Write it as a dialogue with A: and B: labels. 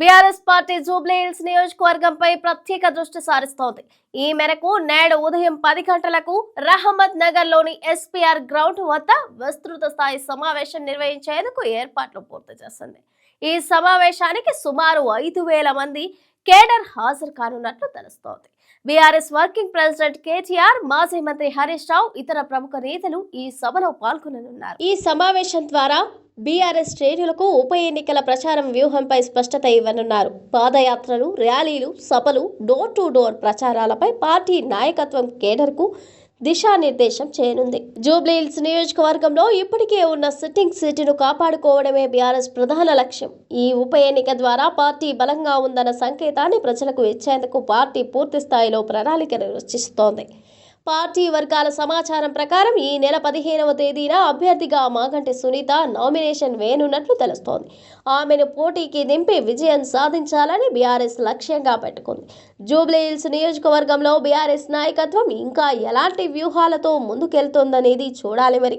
A: BRS party Jubilee Hills నియోజకవర్గంపై ప్రత్యేక దృష్టి సారిస్తోంది. ఈ మేరకు నేడు ఉదయం పది గంటలకు రహమద్ నగర్లోని ఎస్పీఆర్ గ్రౌండ్ వద్ద విస్తృత స్థాయి సమావేశం నిర్వహించేందుకు ఏర్పాట్లు పూర్తి చేసింది. ఈ సమావేశానికి సుమారు ఐదు వేల మంది కేడర్ హాజరు కానున్నట్లు తెలుస్తోంది. బీఆర్ఎస్ వర్కింగ్ ప్రెసిడెంట్ కేటీఆర్ మాజీ మంత్రి హరీష్ రావు ఇతర ప్రముఖ నేతలు ఈ సభలో పాల్గొననున్నారు. ఈ సమావేశం ద్వారా బీఆర్ఎస్ శ్రేణులకు ఉప ఎన్నికల ప్రచారం వ్యూహంపై స్పష్టత ఇవ్వనున్నారు. పాదయాత్రలు ర్యాలీలు సభలు డోర్ టు డోర్ ప్రచారాలపై పార్టీ నాయకత్వం కేడర్కు దిశానిర్దేశం చేయనుంది. జూబ్లీహిల్స్ నియోజకవర్గంలో ఇప్పటికే ఉన్న సిట్టింగ్ సీటును కాపాడుకోవడమే బీఆర్ఎస్ ప్రధాన లక్ష్యం. ఈ ఉప ఎన్నిక ద్వారా పార్టీ బలంగా ఉందన్న సంకేతాన్ని ప్రజలకు ఇచ్చేందుకు పార్టీ పూర్తి స్థాయిలో ప్రణాళికను రచిస్తోంది పార్టీ వర్గాల సమాచారం ప్రకారం ఈ నెల పదిహేనవ తేదీన అభ్యర్థిగా మాగంటి సునీత నామినేషన్ వేయనున్నట్లు తెలుస్తోంది. ఆమెను పోటీకి దింపి విజయం సాధించాలని బీఆర్ఎస్ లక్ష్యంగా పెట్టుకుంది. జూబ్లీహిల్స్ నియోజకవర్గంలో బీఆర్ఎస్ నాయకత్వం ఇంకా ఎలాంటి వ్యూహాలతో ముందుకెళ్తోందనేది చూడాలి మరి.